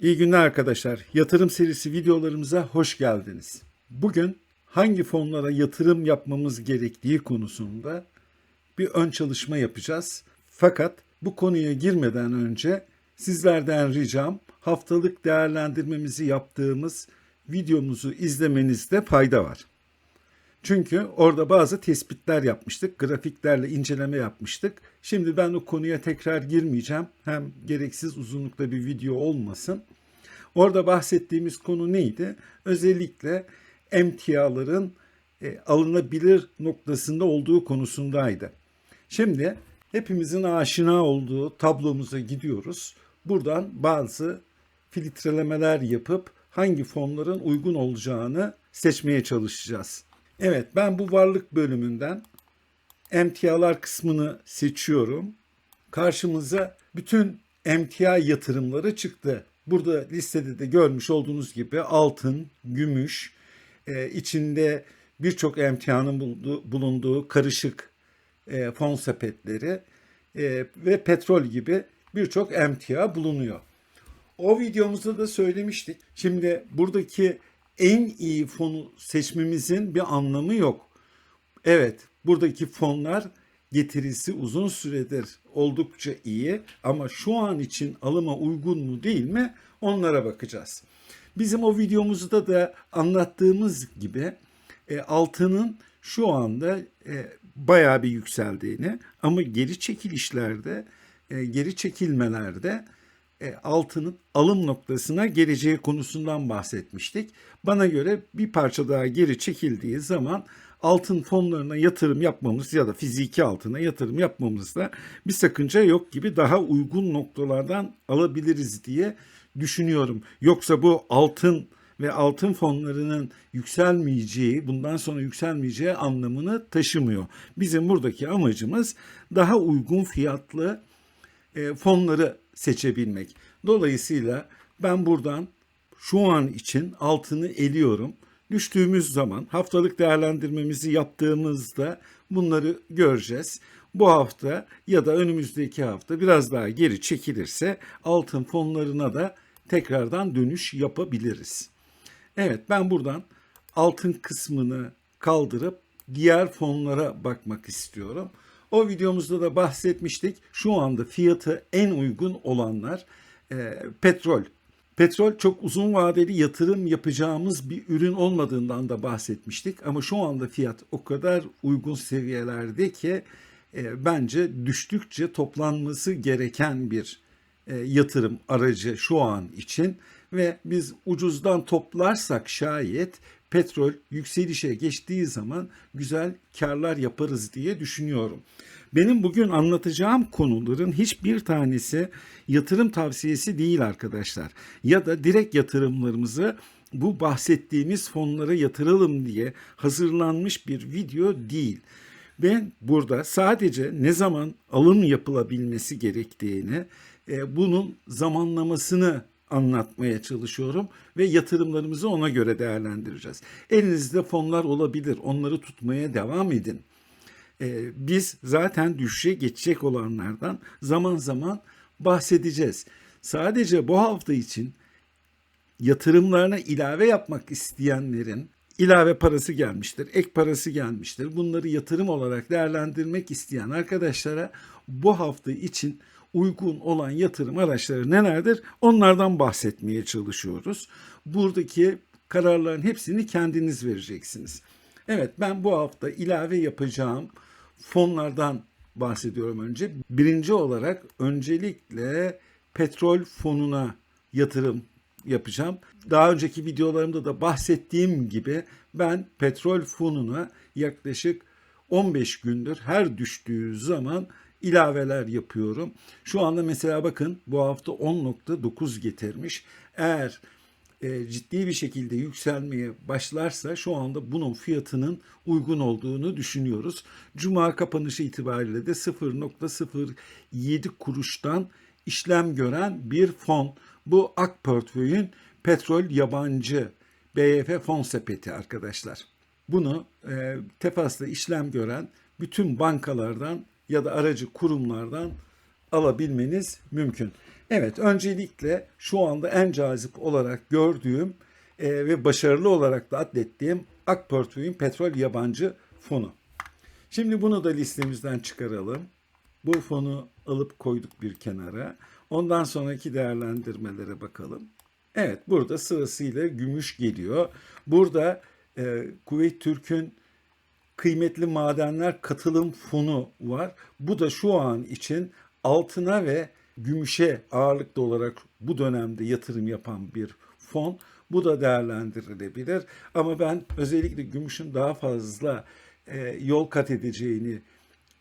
İyi günler arkadaşlar. Yatırım serisi videolarımıza hoş geldiniz. Bugün hangi fonlara yatırım yapmamız gerektiği konusunda bir ön çalışma yapacağız. Fakat bu konuya girmeden önce sizlerden ricam haftalık değerlendirmemizi yaptığımız videomuzu izlemenizde fayda var. Çünkü orada bazı tespitler yapmıştık. Grafiklerle inceleme yapmıştık. Şimdi ben o konuya tekrar girmeyeceğim. Hem gereksiz uzunlukta bir video olmasın. Orada bahsettiğimiz konu neydi? Özellikle emtiaların e, alınabilir noktasında olduğu konusundaydı. Şimdi hepimizin aşina olduğu tablomuza gidiyoruz. Buradan bazı filtrelemeler yapıp hangi fonların uygun olacağını seçmeye çalışacağız. Evet ben bu varlık bölümünden emtialar kısmını seçiyorum. Karşımıza bütün emtia yatırımları çıktı. Burada listede de görmüş olduğunuz gibi altın, gümüş, e, içinde birçok emtianın bulunduğu, karışık e, fon sepetleri e, ve petrol gibi birçok emtia bulunuyor. O videomuzda da söylemiştik. Şimdi buradaki en iyi fonu seçmemizin bir anlamı yok. Evet, buradaki fonlar getirisi uzun süredir oldukça iyi ama şu an için alıma uygun mu değil mi onlara bakacağız. Bizim o videomuzda da anlattığımız gibi e, altının şu anda e, bayağı bir yükseldiğini ama geri çekilişlerde, e, geri çekilmelerde e, altının alım noktasına geleceği konusundan bahsetmiştik. Bana göre bir parça daha geri çekildiği zaman altın fonlarına yatırım yapmamız ya da fiziki altına yatırım yapmamızda bir sakınca yok gibi daha uygun noktalardan alabiliriz diye düşünüyorum. Yoksa bu altın ve altın fonlarının yükselmeyeceği, bundan sonra yükselmeyeceği anlamını taşımıyor. Bizim buradaki amacımız daha uygun fiyatlı e, fonları seçebilmek. Dolayısıyla ben buradan şu an için altını eliyorum. Düştüğümüz zaman haftalık değerlendirmemizi yaptığımızda bunları göreceğiz. Bu hafta ya da önümüzdeki hafta biraz daha geri çekilirse altın fonlarına da tekrardan dönüş yapabiliriz. Evet ben buradan altın kısmını kaldırıp diğer fonlara bakmak istiyorum. O videomuzda da bahsetmiştik. Şu anda fiyatı en uygun olanlar e, petrol. Petrol çok uzun vadeli yatırım yapacağımız bir ürün olmadığından da bahsetmiştik. Ama şu anda fiyat o kadar uygun seviyelerde ki e, bence düştükçe toplanması gereken bir e, yatırım aracı şu an için ve biz ucuzdan toplarsak şayet petrol yükselişe geçtiği zaman güzel karlar yaparız diye düşünüyorum. Benim bugün anlatacağım konuların hiçbir tanesi yatırım tavsiyesi değil arkadaşlar. Ya da direkt yatırımlarımızı bu bahsettiğimiz fonlara yatıralım diye hazırlanmış bir video değil. Ben burada sadece ne zaman alım yapılabilmesi gerektiğini, e, bunun zamanlamasını anlatmaya çalışıyorum ve yatırımlarımızı ona göre değerlendireceğiz. Elinizde fonlar olabilir. Onları tutmaya devam edin. Ee, biz zaten düşüşe geçecek olanlardan zaman zaman bahsedeceğiz. Sadece bu hafta için yatırımlarına ilave yapmak isteyenlerin ilave parası gelmiştir, ek parası gelmiştir. Bunları yatırım olarak değerlendirmek isteyen arkadaşlara bu hafta için uygun olan yatırım araçları nelerdir? Onlardan bahsetmeye çalışıyoruz. Buradaki kararların hepsini kendiniz vereceksiniz. Evet ben bu hafta ilave yapacağım fonlardan bahsediyorum önce. Birinci olarak öncelikle petrol fonuna yatırım yapacağım. Daha önceki videolarımda da bahsettiğim gibi ben petrol fonuna yaklaşık 15 gündür her düştüğü zaman ilaveler yapıyorum. Şu anda mesela bakın bu hafta 10.9 getirmiş. Eğer e, ciddi bir şekilde yükselmeye başlarsa şu anda bunun fiyatının uygun olduğunu düşünüyoruz. Cuma kapanışı itibariyle de 0.07 kuruştan işlem gören bir fon. Bu AK Portföy'ün petrol yabancı BYF fon sepeti arkadaşlar. Bunu e, Tefas'ta işlem gören bütün bankalardan ya da aracı kurumlardan alabilmeniz mümkün. Evet, öncelikle şu anda en cazip olarak gördüğüm e, ve başarılı olarak da adlettiğim Ak petrol yabancı fonu. Şimdi bunu da listemizden çıkaralım. Bu fonu alıp koyduk bir kenara. Ondan sonraki değerlendirmelere bakalım. Evet, burada sırasıyla gümüş geliyor. Burada e, Kuveyt Türk'ün kıymetli madenler katılım fonu var. Bu da şu an için altına ve gümüşe ağırlıklı olarak bu dönemde yatırım yapan bir fon. Bu da değerlendirilebilir. Ama ben özellikle gümüşün daha fazla e, yol kat edeceğini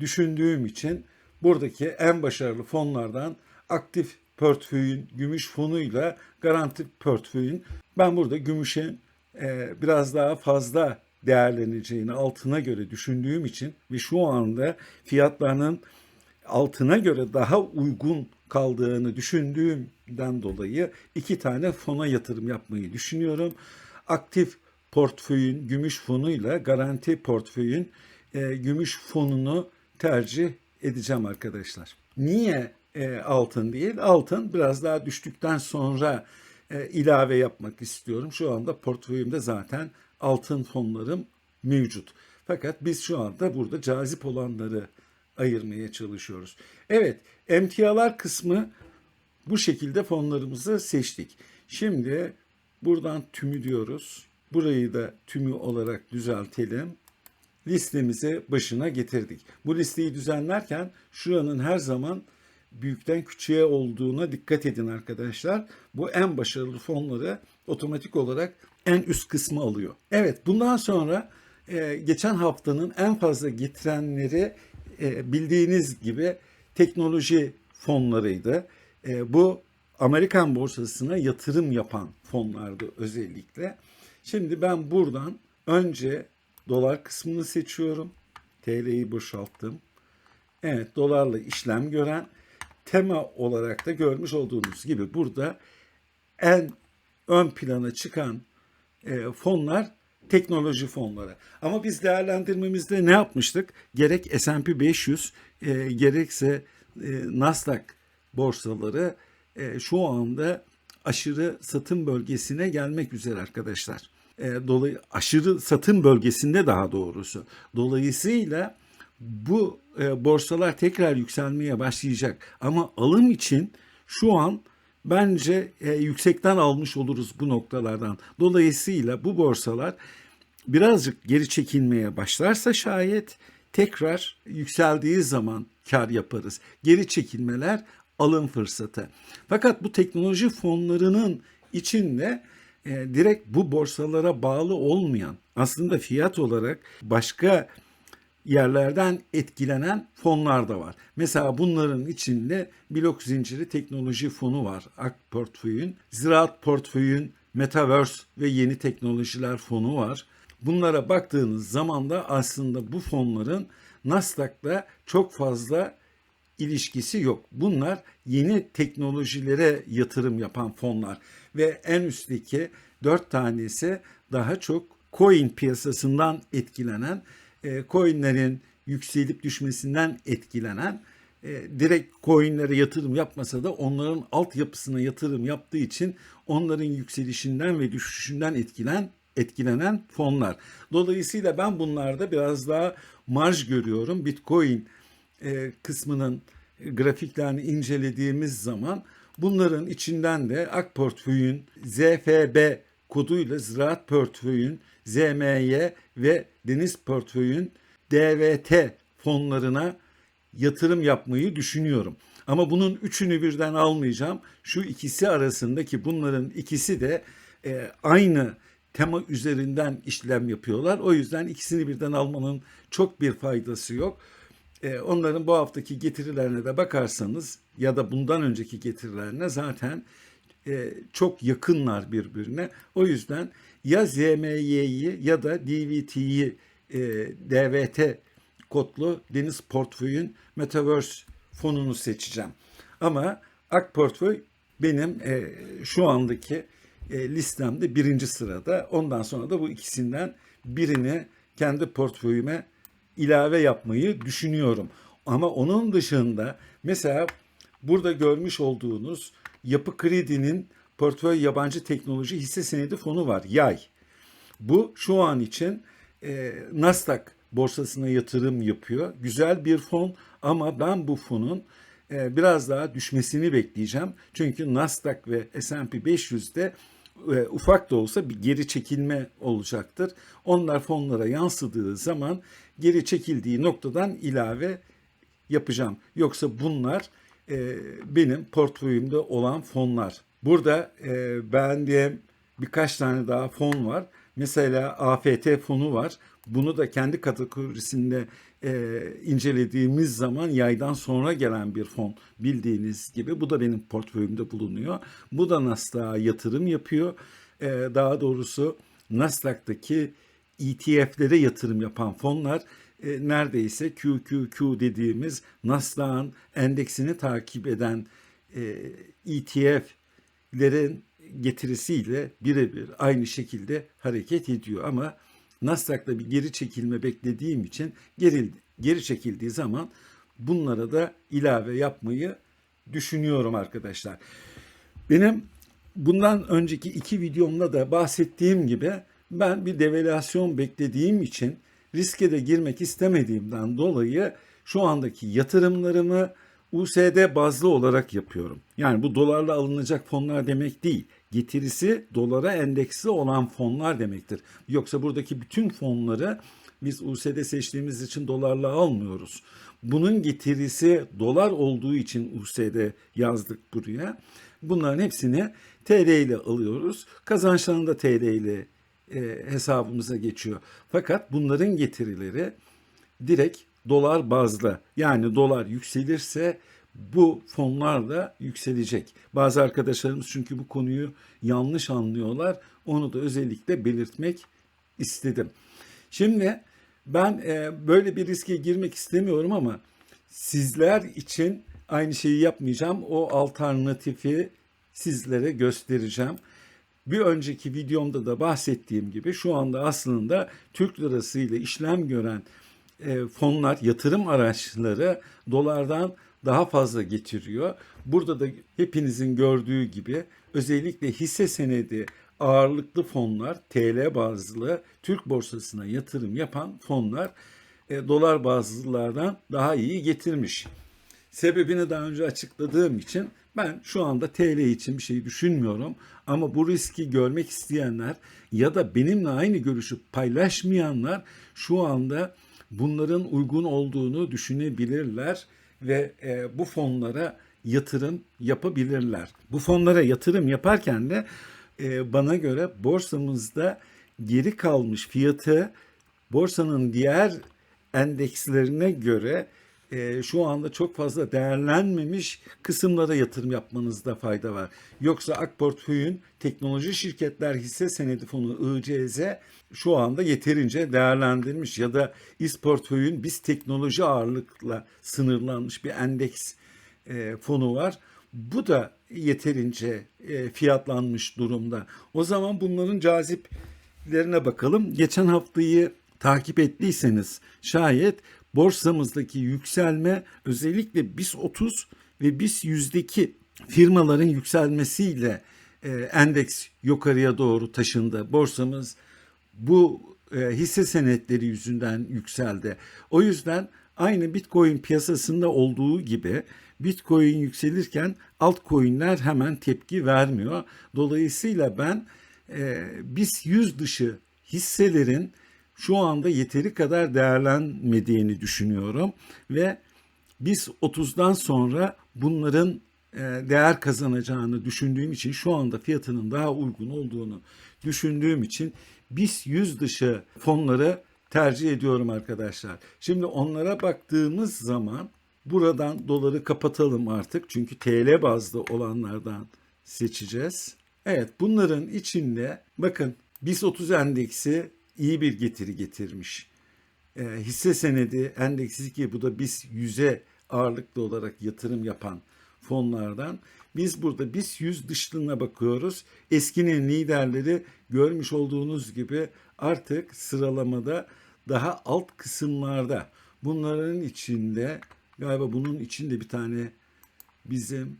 düşündüğüm için buradaki en başarılı fonlardan aktif portföyün gümüş fonuyla garanti portföyün ben burada gümüşün e, biraz daha fazla değerleneceğini altına göre düşündüğüm için ve şu anda fiyatlarının altına göre daha uygun kaldığını düşündüğümden dolayı iki tane fona yatırım yapmayı düşünüyorum. Aktif portföyün gümüş fonuyla garanti portföyün e, gümüş fonunu tercih edeceğim arkadaşlar. Niye e, altın değil? Altın biraz daha düştükten sonra e, ilave yapmak istiyorum. Şu anda portföyümde zaten altın fonlarım mevcut. Fakat biz şu anda burada cazip olanları ayırmaya çalışıyoruz. Evet, emtialar kısmı bu şekilde fonlarımızı seçtik. Şimdi buradan tümü diyoruz. Burayı da tümü olarak düzeltelim. Listemizi başına getirdik. Bu listeyi düzenlerken şuranın her zaman büyükten küçüğe olduğuna dikkat edin arkadaşlar. Bu en başarılı fonları otomatik olarak en üst kısmı alıyor. Evet bundan sonra e, geçen haftanın en fazla getirenleri e, bildiğiniz gibi teknoloji fonlarıydı. E, bu Amerikan borsasına yatırım yapan fonlardı özellikle. Şimdi ben buradan önce dolar kısmını seçiyorum. TL'yi boşalttım. Evet dolarla işlem gören tema olarak da görmüş olduğunuz gibi burada en ön plana çıkan e, fonlar teknoloji fonları. Ama biz değerlendirmemizde ne yapmıştık? Gerek S&P 500 e, gerekse e, Nasdaq borsaları e, şu anda aşırı satım bölgesine gelmek üzere arkadaşlar. E, dolayı aşırı satım bölgesinde daha doğrusu. Dolayısıyla bu e, borsalar tekrar yükselmeye başlayacak. Ama alım için şu an bence e, yüksekten almış oluruz bu noktalardan. Dolayısıyla bu borsalar birazcık geri çekilmeye başlarsa şayet tekrar yükseldiği zaman kar yaparız. Geri çekilmeler alım fırsatı. Fakat bu teknoloji fonlarının içinde e, direkt bu borsalara bağlı olmayan aslında fiyat olarak başka yerlerden etkilenen fonlar da var. Mesela bunların içinde blok zinciri teknoloji fonu var. Ak portföyün, ziraat portföyün, metaverse ve yeni teknolojiler fonu var. Bunlara baktığınız zaman da aslında bu fonların Nasdaq'la çok fazla ilişkisi yok. Bunlar yeni teknolojilere yatırım yapan fonlar ve en üstteki dört tanesi daha çok coin piyasasından etkilenen, e, coinlerin yükselip düşmesinden etkilenen, e, direkt coinlere yatırım yapmasa da onların altyapısına yatırım yaptığı için onların yükselişinden ve düşüşünden etkilen etkilenen fonlar. Dolayısıyla ben bunlarda biraz daha marj görüyorum. Bitcoin e, kısmının grafiklerini incelediğimiz zaman bunların içinden de Ak Portföy'ün ZFB koduyla Ziraat Portföy'ün ZMY ve Deniz Portföy'ün DVT fonlarına yatırım yapmayı düşünüyorum. Ama bunun üçünü birden almayacağım. Şu ikisi arasındaki bunların ikisi de e, aynı tema üzerinden işlem yapıyorlar. O yüzden ikisini birden almanın çok bir faydası yok. E, onların bu haftaki getirilerine de bakarsanız ya da bundan önceki getirilerine zaten e, çok yakınlar birbirine. O yüzden ya ZMY'yi ya da DVT'yi e, DVT kodlu Deniz Portföy'ün Metaverse fonunu seçeceğim. Ama Ak Portföy benim e, şu andaki e, listemde birinci sırada. Ondan sonra da bu ikisinden birini kendi portföyüme ilave yapmayı düşünüyorum. Ama onun dışında mesela burada görmüş olduğunuz Yapı Kredi'nin portföy yabancı teknoloji hisse senedi fonu var. Yay. Bu şu an için e, Nasdaq borsasına yatırım yapıyor. Güzel bir fon ama ben bu fonun e, biraz daha düşmesini bekleyeceğim. Çünkü Nasdaq ve S&P 500'de e, ufak da olsa bir geri çekilme olacaktır. Onlar fonlara yansıdığı zaman geri çekildiği noktadan ilave yapacağım. Yoksa bunlar e, benim portföyümde olan fonlar. Burada e, beğendiğim birkaç tane daha fon var. Mesela AFT fonu var. Bunu da kendi kategorisinde e, incelediğimiz zaman yaydan sonra gelen bir fon bildiğiniz gibi. Bu da benim portföyümde bulunuyor. Bu da Nasdaq'a yatırım yapıyor. E, daha doğrusu Nasdaq'taki ETF'lere yatırım yapan fonlar e, neredeyse QQQ dediğimiz Nasdaq'ın endeksini takip eden e, ETF'lerin getirisiyle birebir aynı şekilde hareket ediyor. Ama Nasdaq'ta bir geri çekilme beklediğim için geri, geri çekildiği zaman bunlara da ilave yapmayı düşünüyorum arkadaşlar. Benim bundan önceki iki videomda da bahsettiğim gibi ben bir devalüasyon beklediğim için riske de girmek istemediğimden dolayı şu andaki yatırımlarımı USD bazlı olarak yapıyorum. Yani bu dolarla alınacak fonlar demek değil. Getirisi dolara endeksli olan fonlar demektir. Yoksa buradaki bütün fonları biz USD seçtiğimiz için dolarla almıyoruz. Bunun getirisi dolar olduğu için USD yazdık buraya. Bunların hepsini TL ile alıyoruz. Kazançlarını da TL ile e, hesabımıza geçiyor. Fakat bunların getirileri direkt dolar bazlı. Yani dolar yükselirse bu fonlar da yükselecek. Bazı arkadaşlarımız çünkü bu konuyu yanlış anlıyorlar. Onu da özellikle belirtmek istedim. Şimdi ben e, böyle bir riske girmek istemiyorum ama sizler için aynı şeyi yapmayacağım. O alternatifi sizlere göstereceğim. Bir önceki videomda da bahsettiğim gibi şu anda aslında Türk lirası ile işlem gören e, fonlar, yatırım araçları dolardan daha fazla getiriyor. Burada da hepinizin gördüğü gibi özellikle hisse senedi ağırlıklı fonlar, TL bazlı Türk borsasına yatırım yapan fonlar e, dolar bazlılardan daha iyi getirmiş. Sebebini daha önce açıkladığım için ben şu anda TL için bir şey düşünmüyorum ama bu riski görmek isteyenler ya da benimle aynı görüşü paylaşmayanlar şu anda bunların uygun olduğunu düşünebilirler ve e, bu fonlara yatırım yapabilirler. Bu fonlara yatırım yaparken de e, bana göre borsamızda geri kalmış fiyatı borsanın diğer endekslerine göre e, şu anda çok fazla değerlenmemiş kısımlara yatırım yapmanızda fayda var. Yoksa AK Portföy'ün teknoloji şirketler hisse senedi fonu ICZ şu anda yeterince değerlendirilmiş ya da İS Portföy'ün biz teknoloji ağırlıkla sınırlanmış bir endeks e, fonu var. Bu da yeterince e, fiyatlanmış durumda. O zaman bunların caziplerine bakalım. Geçen haftayı takip ettiyseniz şayet borsamızdaki yükselme özellikle BIS 30 ve BIS 100'deki firmaların yükselmesiyle e, endeks yukarıya doğru taşındı. Borsamız bu e, hisse senetleri yüzünden yükseldi. O yüzden aynı Bitcoin piyasasında olduğu gibi Bitcoin yükselirken altcoin'ler hemen tepki vermiyor. Dolayısıyla ben e, BIS 100 dışı hisselerin şu anda yeteri kadar değerlenmediğini düşünüyorum ve biz 30'dan sonra bunların e, değer kazanacağını düşündüğüm için şu anda fiyatının daha uygun olduğunu düşündüğüm için biz yüz dışı fonları tercih ediyorum arkadaşlar. Şimdi onlara baktığımız zaman buradan doları kapatalım artık çünkü TL bazlı olanlardan seçeceğiz. Evet bunların içinde bakın BIS 30 endeksi iyi bir getiri getirmiş. E, hisse senedi endeksi ki bu da biz yüze ağırlıklı olarak yatırım yapan fonlardan. Biz burada biz yüz dışlığına bakıyoruz. Eskinin liderleri görmüş olduğunuz gibi artık sıralamada daha alt kısımlarda. Bunların içinde galiba bunun içinde bir tane bizim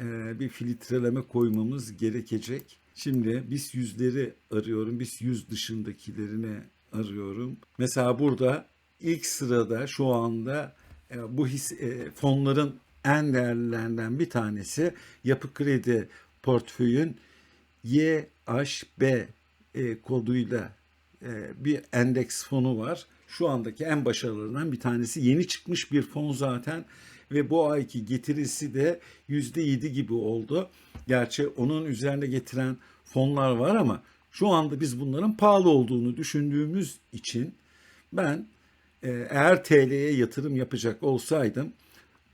e, bir filtreleme koymamız gerekecek. Şimdi biz yüzleri arıyorum. Biz yüz dışındakilerini arıyorum. Mesela burada ilk sırada şu anda e, bu his, e, fonların en değerlilerinden bir tanesi Yapı Kredi portföyün YHB e, koduyla bir endeks fonu var. Şu andaki en başarılarından bir tanesi. Yeni çıkmış bir fon zaten ve bu ayki getirisi de %7 gibi oldu. Gerçi onun üzerine getiren fonlar var ama şu anda biz bunların pahalı olduğunu düşündüğümüz için ben e, eğer TL'ye yatırım yapacak olsaydım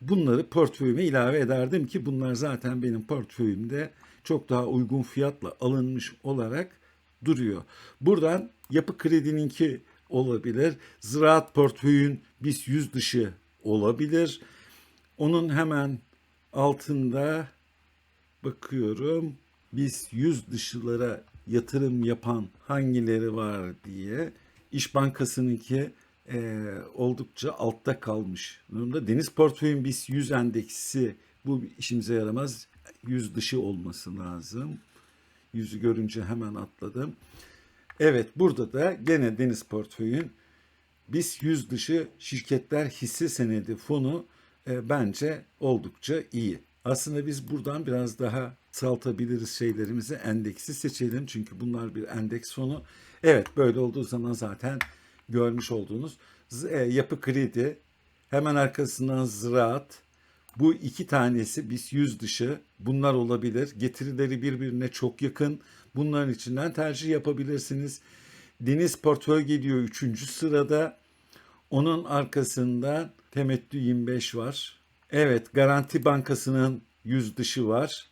bunları portföyüme ilave ederdim ki bunlar zaten benim portföyümde çok daha uygun fiyatla alınmış olarak duruyor. Buradan yapı kredininki olabilir. Ziraat portföyün BIS yüz dışı olabilir. Onun hemen altında bakıyorum biz yüz dışılara yatırım yapan hangileri var diye İş Bankası'nınki e, oldukça altta kalmış durumda. Deniz portföyün biz 100 endeksi bu işimize yaramaz. Yüz dışı olması lazım. Yüzü görünce hemen atladım. Evet burada da gene deniz portföyün biz yüz dışı şirketler hisse senedi fonu e, bence oldukça iyi. Aslında biz buradan biraz daha saltabiliriz şeylerimizi endeksi seçelim. Çünkü bunlar bir endeks fonu. Evet böyle olduğu zaman zaten görmüş olduğunuz e, yapı kredi hemen arkasından ziraat bu iki tanesi biz yüz dışı bunlar olabilir. Getirileri birbirine çok yakın. Bunların içinden tercih yapabilirsiniz. Deniz portföy geliyor 3. sırada. Onun arkasından Temettü 25 var. Evet Garanti Bankası'nın yüz dışı var.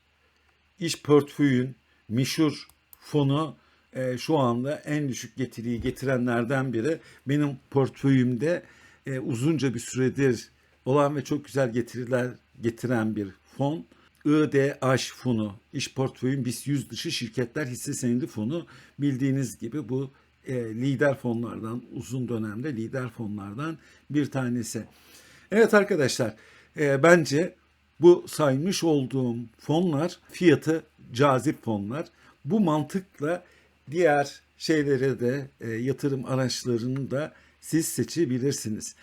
İş portföyün meşhur fonu e, şu anda en düşük getiriyi getirenlerden biri. Benim portföyümde e, uzunca bir süredir olan ve çok güzel getiriler getiren bir fon. IDH fonu, iş portföyün BIST 100 dışı şirketler hisse senedi fonu. Bildiğiniz gibi bu e, lider fonlardan, uzun dönemde lider fonlardan bir tanesi. Evet arkadaşlar, e, bence bu saymış olduğum fonlar fiyatı cazip fonlar. Bu mantıkla diğer şeylere de e, yatırım araçlarını da siz seçebilirsiniz.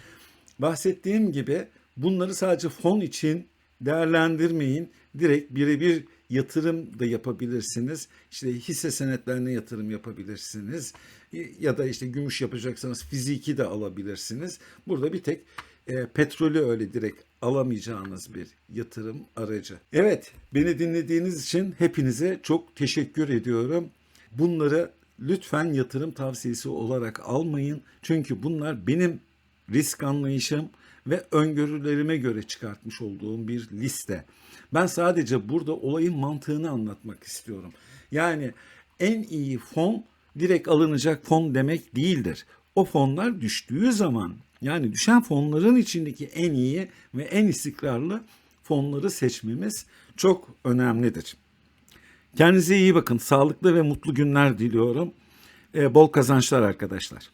Bahsettiğim gibi bunları sadece fon için değerlendirmeyin. Direkt birebir yatırım da yapabilirsiniz. İşte hisse senetlerine yatırım yapabilirsiniz. Ya da işte gümüş yapacaksanız fiziki de alabilirsiniz. Burada bir tek e, petrolü öyle direkt alamayacağınız bir yatırım aracı. Evet, beni dinlediğiniz için hepinize çok teşekkür ediyorum. Bunları lütfen yatırım tavsiyesi olarak almayın. Çünkü bunlar benim risk anlayışım ve öngörülerime göre çıkartmış olduğum bir liste. Ben sadece burada olayın mantığını anlatmak istiyorum. Yani en iyi fon direkt alınacak fon demek değildir. O fonlar düştüğü zaman yani düşen fonların içindeki en iyi ve en istikrarlı fonları seçmemiz çok önemlidir. Kendinize iyi bakın. Sağlıklı ve mutlu günler diliyorum. Ee, bol kazançlar arkadaşlar.